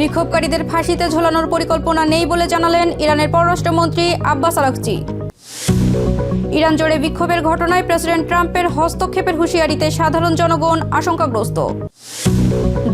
বিক্ষোভকারীদের ফাঁসিতে ঝোলানোর পরিকল্পনা নেই বলে জানালেন ইরানের পররাষ্ট্রমন্ত্রী আব্বাস আরাকচি ইরান জুড়ে বিক্ষোভের ঘটনায় প্রেসিডেন্ট ট্রাম্পের হস্তক্ষেপের হুঁশিয়ারিতে সাধারণ জনগণ আশঙ্কাগ্রস্ত।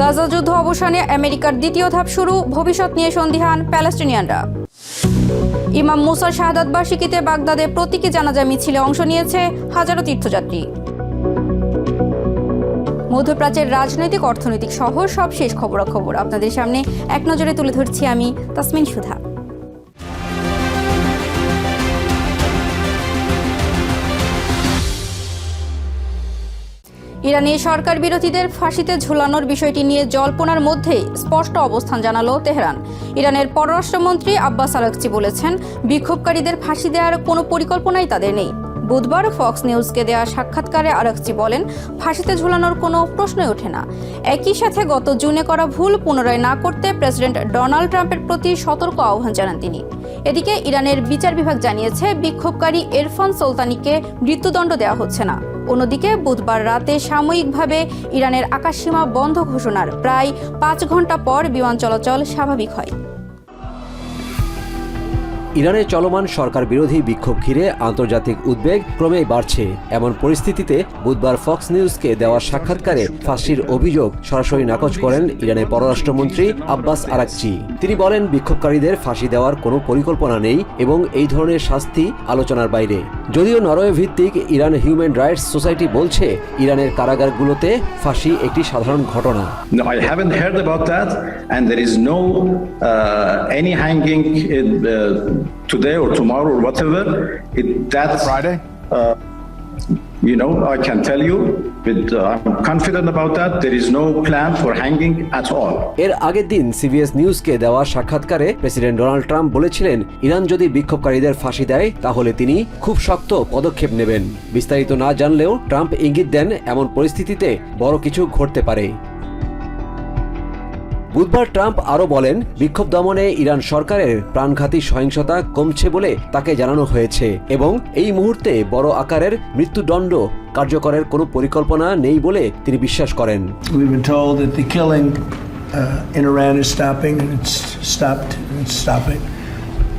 গাজা যুদ্ধ অবসানে আমেরিকার দ্বিতীয় ধাপ শুরু, ভবিষ্যৎ নিয়ে সন্দিহান প্যালেস্টিনিয়ানরা। ইমাম মুসা শাহাদাত বার্ষিকীতে বাগদাদে প্রতীকী জানাজা মিছিলে অংশ নিয়েছে হাজারো তীর্থযাত্রী। মধ্যপ্রাচ্যের রাজনৈতিক, অর্থনৈতিক সহ সব শেষ খবরাখবর আপনাদের সামনে এক নজরে তুলে ধরছি আমি তাসমিন সুধা। ইরানি সরকার বিরোধীদের ফাঁসিতে ঝুলানোর বিষয়টি নিয়ে জল্পনার মধ্যেই স্পষ্ট অবস্থান জানালো তেহরান। ইরানের পররাষ্ট্রমন্ত্রী আব্বাস আরাকচি বলেছেন, বিক্ষোভকারীদের ফাঁসি দেওয়ার কোনো পরিকল্পনাই তাদের নেই। বুধবার ফক্স নিউজকে দেওয়া সাক্ষাৎকারে আরাকচি বলেন, ফাঁসিতে ঝুলানোর কোনো প্রশ্নই ওঠে না। একই সাথে গত জুনে করা ভুল পুনরায় না করতে প্রেসিডেন্ট ডোনাল্ড ট্রাম্পের প্রতি সতর্ক আহ্বান জানান তিনি। এদিকে ইরানের বিচার বিভাগ জানিয়েছে, বিক্ষোভকারী এরফান সুলতানিকে মৃত্যুদণ্ড দেওয়া হচ্ছে না। অন্যদিকে বুধবার রাতে সাময়িকভাবে ইরানের আকাশসীমা বন্ধ ঘোষণার প্রায় পাঁচ ঘণ্টা পর বিমান চলাচল স্বাভাবিক হয়। ইরানের চলমান সরকার বিরোধী বিক্ষোভ ঘিরে আন্তর্জাতিক উদ্বেগ ক্রমেই বাড়ছে। এমন পরিস্থিতিতে বুধবার ফক্স নিউজকে দেওয়া সাক্ষাৎকারে ফাঁসির অভিযোগ সরাসরি নাকচ করেন ইরানের পররাষ্ট্রমন্ত্রী আব্বাস আরাকচি। তিনি বলেন বিক্ষোভকারীদের ফাঁসি দেওয়ার কোনো পরিকল্পনা নেই এবং এই ধরনের শাস্তি আলোচনার বাইরে। যদিও নরওয়ে ভিত্তিক ইরান হিউম্যান রাইটস সোসাইটি বলছে ইরানের কারাগারগুলোতে ফাঁসি একটি সাধারণ ঘটনা। And there is no uh, any hanging in, uh, today or tomorrow or whatever. It, that Friday? Uh, you know, I can tell you, with, uh, I'm confident about that. There is no plan for hanging at all. এর আগের দিন CBS নিউজকে দেওয়া সাক্ষাৎকারে president Donald Trump বলেছিলেন Iran যদি বিক্ষোভকারীদের ফাঁসি দেয় তাহলে তিনি খুব শক্ত পদক্ষেপ নেবেন বিস্তারিত না জানলেও ট্রাম্প ইঙ্গিত দেন এমন পরিস্থিতিতে বড় কিছু ঘটতে পারে বুধবার ট্রাম্প আরও বলেন বিক্ষোভ দমনে ইরান সরকারের প্রাণঘাতী সহিংসতা কমছে বলে তাকে জানানো হয়েছে এবং এই মুহূর্তে বড় আকারের মৃত্যুদণ্ড কার্যকরের কোনো পরিকল্পনা নেই বলে তিনি বিশ্বাস করেন uh,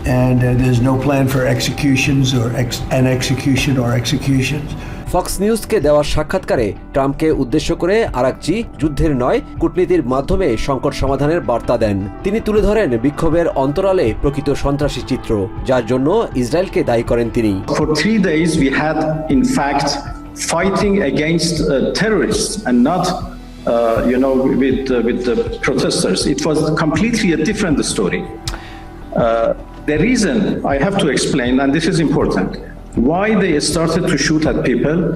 And uh, there's no plan for executions or ex- an execution or executions. Fox নিউজকে দেওয়া সাক্ষাৎকারে ট্রাম্পকে উদ্দেশ্য করে আরাকচি যুদ্ধের নয় কূটনীতির মাধ্যমে সংকট সমাধানের বার্তা দেন তিনি তুলে ধরেন বিক্ষোভের অন্তরালে প্রকৃত সন্ত্রাসী চিত্র যার জন্য ইসরায়েলকে দায়ী করেন তিনি For three days, we had, in fact, fighting against uh, terrorists and not, uh, you know, with uh, with the protesters. It was completely a different story. Uh, the reason I have to explain, and this is important, why they started to shoot at people,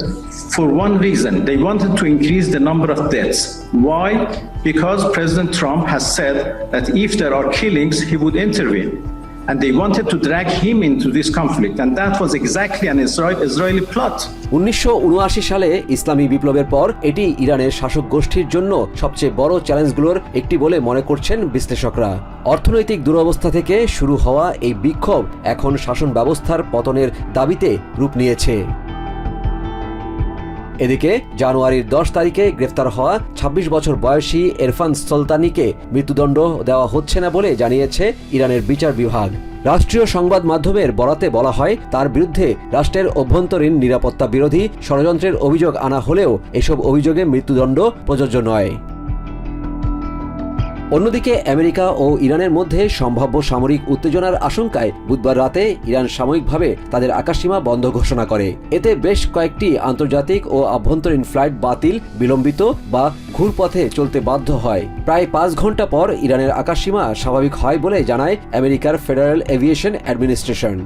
for one reason, they wanted to increase the number of deaths. Why? Because President Trump has said that if there are killings, he would intervene. And they wanted to drag him into this conflict, and that was exactly an Israel, Israeli plot. উনিশশো উনআশি সালে ইসলামী বিপ্লবের পর এটি ইরানের শাসক গোষ্ঠীর জন্য সবচেয়ে বড় চ্যালেঞ্জগুলোর একটি বলে মনে করছেন বিশ্লেষকরা। অর্থনৈতিক দুরবস্থা থেকে শুরু হওয়া এই বিক্ষোভ এখন শাসন ব্যবস্থার পতনের দাবিতে রূপ নিয়েছে। এদিকে, জানুয়ারির দশ তারিখে গ্রেফতার হওয়া ২৬ বছর বয়সী এরফান সুলতানিকে মৃত্যুদণ্ড দেওয়া হচ্ছে না বলে জানিয়েছে ইরানের বিচার বিভাগ। রাষ্ট্রীয় সংবাদ মাধ্যমের বরাতে বলা হয়, তার বিরুদ্ধে রাষ্ট্রের অভ্যন্তরীণ নিরাপত্তা বিরোধী ষড়যন্ত্রের অভিযোগ আনা হলেও এসব অভিযোগে মৃত্যুদণ্ড প্রযোজ্য নয়। অন্যদিকে আমেরিকা ও ইরানের মধ্যে সম্ভাব্য সামরিক উত্তেজনার আশঙ্কায় বুধবার রাতে ইরান সাময়িকভাবে তাদের আকাশসীমা বন্ধ ঘোষণা করে। এতে বেশ কয়েকটি আন্তর্জাতিক ও আভ্যন্তরীণ ফ্লাইট বাতিল, বিলম্বিত বা ঘুরপথে চলতে বাধ্য হয়। প্রায় পাঁচ ঘণ্টা পর ইরানের আকাশসীমা স্বাভাবিক হয় বলে জানায় আমেরিকার federal aviation administration.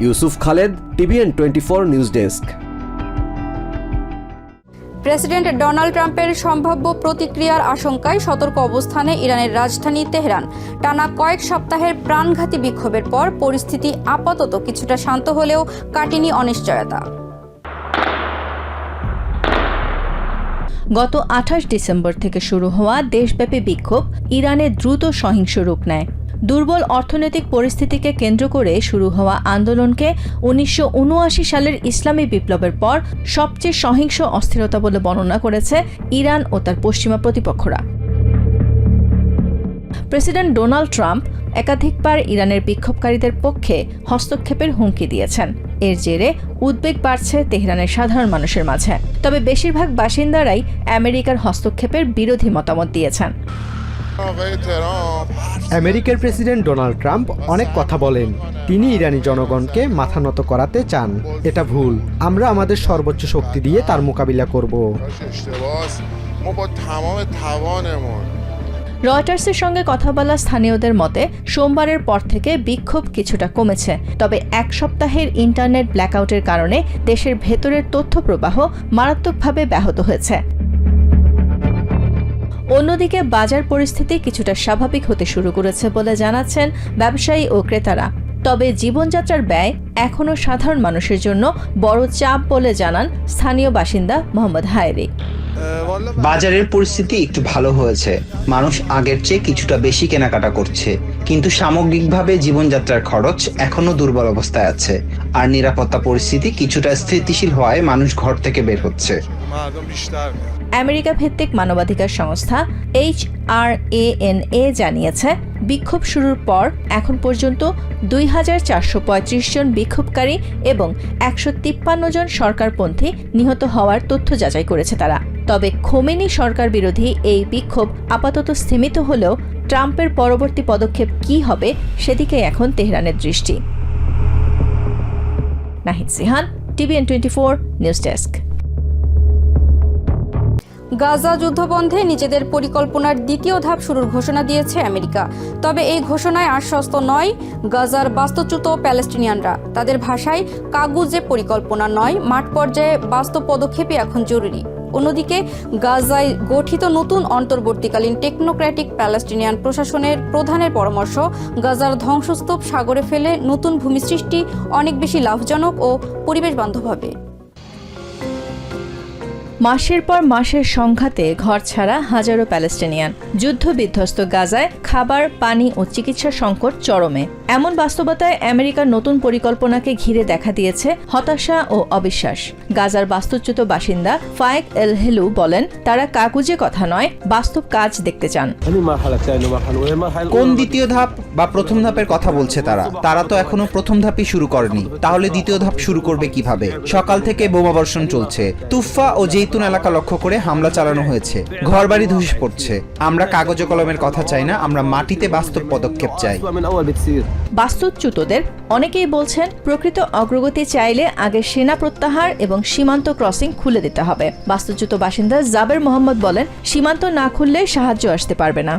Yusuf Khaled, TVN twenty four news desk. President Donald ট্রাম্পের সম্ভাব্য প্রতিক্রিয়ার আশঙ্কায় সতর্ক অবস্থানে ইরানের রাজধানী তেহরান। টানা কয়েক সপ্তাহের প্রাণঘাতী বিক্ষোভের পর পরিস্থিতি আপাতত কিছুটা শান্ত হলেও কাটেনি অনিশ্চয়তা। গত আঠাশ ডিসেম্বর থেকে শুরু হওয়া দেশব্যাপী বিক্ষোভ ইরানে দ্রুত সহিংস রূপ নেয়। দুর্বল অর্থনৈতিক পরিস্থিতিকে কেন্দ্র করে শুরু হওয়া আন্দোলনকে উনিশশো উনআশি সালের ইসলামী বিপ্লবের পর সবচেয়ে সহিংস অস্থিরতা বলে বর্ণনা করেছে ইরান ও তার পশ্চিমা প্রতিপক্ষরা। প্রেসিডেন্ট ডোনাল্ড ট্রাম্প একাধিকবার ইরানের বিক্ষোভকারীদের পক্ষে হস্তক্ষেপের হুমকি দিয়েছেন। এর জেরে উদ্বেগ বাড়ছে তেহরানের সাধারণ মানুষের মাঝে। তবে বেশিরভাগ বাসিন্দারাই আমেরিকার হস্তক্ষেপের বিরোধী মতামত দিয়েছেন। আমেরিকার প্রেসিডেন্ট ডোনাল্ড ট্রাম্প অনেক কথা বলেন। তিনি ইরানি জনগণকে মাথা নত করাতে চান। এটা ভুল। আমরা আমাদের সর্বোচ্চ শক্তি দিয়ে তার মোকাবিলা করব। রয়টার্সের সঙ্গে কথা বলা স্থানীয়দের মতে, সোমবারের পর থেকে বিক্ষোভ কিছুটা কমেছে। তবে এক সপ্তাহের ইন্টারনেট ব্ল্যাকআউটের কারণে দেশের ভেতরের তথ্য প্রবাহ মারাত্মকভাবে ব্যাহত হয়েছে। অন্যদিকে বাজার পরিস্থিতি কিছুটা স্বাভাবিক হতে শুরু করেছে বলে জানাচ্ছেন ব্যবসায়ী ও ক্রেতারা। তবে জীবনযাত্রার ব্যয় এখনও সাধারণ মানুষের জন্য বড় চাপ বলে জানান স্থানীয় বাসিন্দা মোহাম্মদ হায়রি। বাজারের পরিস্থিতি একটু ভালো হয়েছে। মানুষ আগের চেয়ে কিছুটা বেশি কেনাকাটা করছে। কিন্তু সামগ্রিকভাবে জীবনযাত্রার খরচ এখনও দুর্বল অবস্থায় আছে। আর নিরাপত্তা পরিস্থিতি কিছুটা স্থিতিশীল হওয়ায় মানুষ ঘর থেকে বের হচ্ছে। আমেরিকা ভিত্তিক মানবাধিকার সংস্থা H R A N A জানিয়েছে, বিক্ষোভ শুরুর পর এখন পর্যন্ত দুই হাজার চারশো পঁয়ত্রিশ জন বিক্ষোভকারী এবং একশো তিপ্পান্ন জন সরকারপন্থী নিহত হওয়ার তথ্য যাচাই করেছে তারা। তবে খোমেনি সরকার বিরোধী এই বিক্ষোভ আপাতত স্থিমিত হলেও ট্রাম্পের পরবর্তী পদক্ষেপ কী হবে সেদিকে এখন তেহরানের দৃষ্টি। Nahid Sihan, TVN twenty four news desk. Gaza যুদ্ধবন্ধে নিজেদের পরিকল্পনার দ্বিতীয় ধাপ শুরুর ঘোষণা দিয়েছে আমেরিকা। তবে এই ঘোষণায় আশ্বস্ত নয় গাজার বাস্তুচ্যুত প্যালেস্টিনিয়ানরা। তাদের ভাষায় কাগুজে পরিকল্পনা নয়, মাঠ পর্যায়ে বাস্তব পদক্ষেপই এখন জরুরি। অন্যদিকে, গাজায় গঠিত নতুন অন্তর্বর্তীকালীন টেকনোক্র্যাটিক প্যালেস্টিনিয়ান প্রশাসনের প্রধানের পরামর্শ, গাজার ধ্বংসস্তূপ সাগরে ফেলে নতুন ভূমি সৃষ্টি অনেক বেশি লাভজনক ও পরিবেশ বান্ধব হবে। মাসের পর মাসের সংঘাতে ঘর ছাড়া হাজারো প্যালেস্টিনিয়ান। যুদ্ধ বিধ্বস্ত গাজায় খাবার, পানি ও চিকিৎসা সংকট চরমে। এমন বাস্তবতায় আমেরিকার নতুন পরিকল্পনাকে ঘিরে দেখা দিয়েছে হতাশা ও অবিশ্বাস। গাজার বাস্তুচ্যুত বাসিন্দা ফায়েক এল হেলু বলেন, তারা কাগুজে কথা নয়, বাস্তব কাজ দেখতে চান। কোন দ্বিতীয় ধাপ বা প্রথম ধাপের কথা বলছে তারা? তারা তো এখনও প্রথম ধাপই শুরু করেনি। তাহলে দ্বিতীয় ধাপ শুরু করবে কীভাবে? সকাল থেকে বোমাবর্ষণ চলছে। তুফা ও নতুন এলাকা লক্ষ্য করে হামলা চালানো হয়েছে। ঘরবাড়ি ধসে পড়ছে। আমরা কাগজ কলমের কথা চাই না আমরা মাটিতে বাস্তব পদক্ষেপ চাই। বাস্তুচ্যুতদের অনেকেই বলছেন প্রকৃত অগ্রগতি চাইলে আগে সেনা প্রত্যাহার এবং সীমান্ত ক্রসিং খুলে দিতে হবে। বাস্তুচ্যুত বাসিন্দা জাবের মোহাম্মদ বলেন সীমান্ত না খুললে সাহায্য আসতে পারবে না।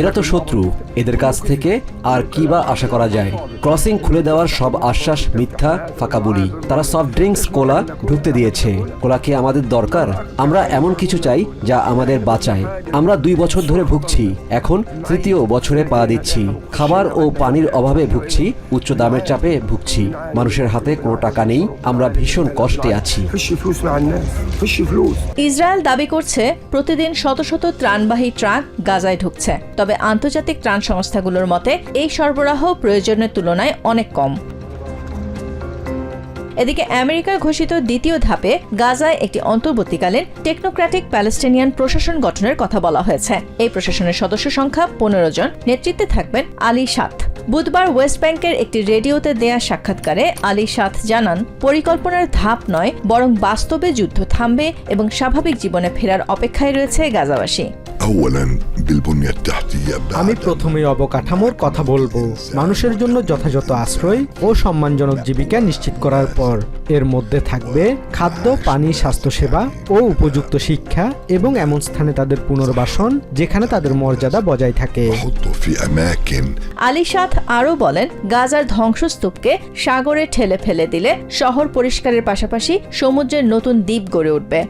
এরা তো শত্রু এদের কাছ থেকে আর কি বা আশা করা যায়? ক্রসিং খুলে দেওয়ার সব আশ্বাস মিথ্যা ফাঁকা বলি। তারা সফট ড্রিঙ্কস কোলা হাত ঢুকতে দিয়েছে। ওরা কি আমাদের দরকার? আমরা এমন কিছু চাই যা আমাদের বাঁচায়। আমরা দুই বছর ধরে ভুগছি। এখন তৃতীয় বছরে পা দিচ্ছি। খাবার ও পানির অভাবে ভুগছি, উচ্চ দামের চাপে ভুগছি। মানুষের হাতে কোনো টাকা নেই, আমরা ভীষণ কষ্টে আছি। ইসরায়েল দাবি করছে, প্রতিদিন শত শত ত্রাণবাহী ট্রাক গাজায় ঢুকছে। তবে আন্তর্জাতিক ত্রাণ সংস্থাগুলোর মতে, এই সরবরাহ প্রয়োজনের তুলনায় অনেক কম। এদিকে আমেরিকার ঘোষিত দ্বিতীয় ধাপে গাজায় একটি অন্তর্বর্তীকালীন টেকনোক্র্যাটিক প্যালেস্টিনিয়ান প্রশাসন গঠনের কথা বলা হয়েছে। এই প্রশাসনের সদস্য সংখ্যা পনেরো জন। নেতৃত্বে থাকবেন আলী সাত। বুধবার ওয়েস্ট ব্যাংকের একটি রেডিওতে দেয়া সাক্ষাৎকারে আলী সাথ জানান, পরিকল্পনার ধাপ নয়, বরং বাস্তবে যুদ্ধ থামবে এবং স্বাভাবিক জীবনে ফেরার অপেক্ষায় রয়েছে গাজাবাসী। আমি প্রথমে অবকাঠামোর কথা বলব। মানুষের জন্য যথাযথ আশ্রয় ও সম্মানজনক জীবিকা নিশ্চিত করার পর এর মধ্যে থাকবে খাদ্য পানি স্বাস্থ্যসেবা ও উপযুক্ত শিক্ষা এবং এমন স্থানে তাদের পুনর্বাসন যেখানে তাদের মর্যাদা বজায় থাকে। আলিশাদ আরও বলেন গাজার ধ্বংসস্তূপকে সাগরে ঠেলে ফেলে দিলে শহর পরিষ্কারের পাশাপাশি সমুদ্রের নতুন দ্বীপ গড়ে উঠবে।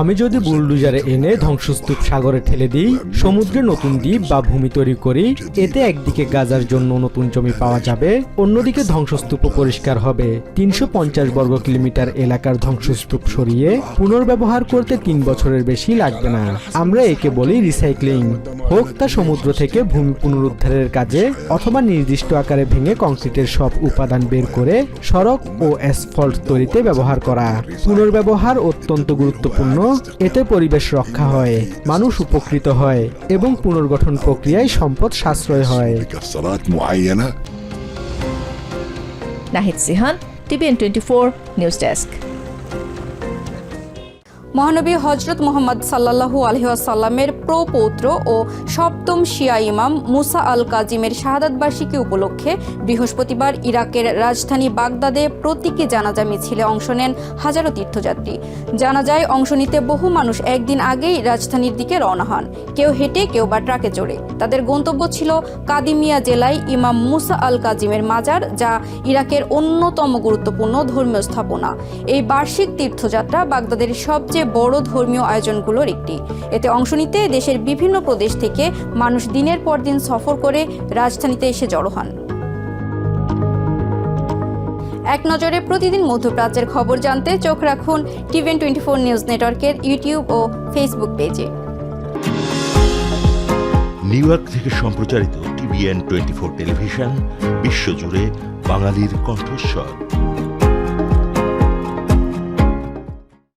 আমি যদি বুলডুজারে এনে ধ্বংসস্তূপ সাগরে ঠেলে দিই, সমুদ্রে নতুন দ্বীপ বা ভূমি তৈরি করি, এতে একদিকে গাজার জন্য নতুন জমি পাওয়া যাবে, অন্যদিকে ধ্বংসস্তূপ পরিষ্কার হবে। তিনশো পঞ্চাশ বর্গ কিলোমিটার এলাকার ধ্বংসস্তূপ সরিয়ে পুনর্ব্যবহার করতে তিন বছরের বেশি লাগবে না। আমরা একে বলি রিসাইক্লিং। হোক তা সমুদ্র থেকে ভূমি পুনরুদ্ধারের কাজে, অথবা নির্দিষ্ট আকারে ভেঙে কংক্রিটের সব উপাদান বের করে সড়ক ও অ্যাসফল্ট তৈরিতে ব্যবহার করা। পুনর্ব্যবহার অত্যন্ত গুরুত্বপূর্ণ এতে পরিবেশ রক্ষা হয় মানুষ উপকৃত হয় এবং পুনর্গঠন প্রক্রিয়ায় সম্পদ সাশ্রয় হয়। Nahid Sihan TVN twenty four news desk. মহানবী হজরত মোহাম্মদ সাল্লাল্লাহু আলহিহাসাল্লামের প্রপৌত্র ও সপ্তম শিয়া ইমাম মুসা আল কাজিমের শাহাদাত বার্ষিকী উপলক্ষে বৃহস্পতিবার ইরাকের রাজধানী বাগদাদে প্রতীকী জানাজা মিছিলে অংশ নেন হাজারো তীর্থযাত্রী। জানাজায় অংশ নিতে বহু মানুষ একদিন আগেই রাজধানীর দিকে রওনা হন। কেউ হেঁটে, কেউ বা ট্রাকে চড়ে। তাদের গন্তব্য ছিল কাদিমিয়া জেলায় ইমাম মুসা আল কাজিমের মাজার, যা ইরাকের অন্যতম গুরুত্বপূর্ণ ধর্মীয় স্থাপনা। এই বার্ষিক তীর্থযাত্রা বাগদাদের সবচেয়ে বড় ধর্মীয় আয়োজনগুলোর একটি। এতে অংশ নিতে দেশের বিভিন্ন প্রদেশ থেকে মানুষ দিনের পর দিন সফর করে রাজধানীতে এসে জড়ো হন। এক নজরে প্রতিদিন মধ্যপ্রাচ্যের খবর জানতে চোখ রাখুন টিভেন টোয়েন্টি ফোর নিউজ নেটওয়ার্কের ইউটিউব ও ফেসবুক পেজে। নিউ ইয়র্ক থেকে সম্প্রচারিত টিভিএন টোয়েন্টি ফোর টেলিভিশন, বিশ্বজুড়ে বাঙালির কণ্ঠস্বর।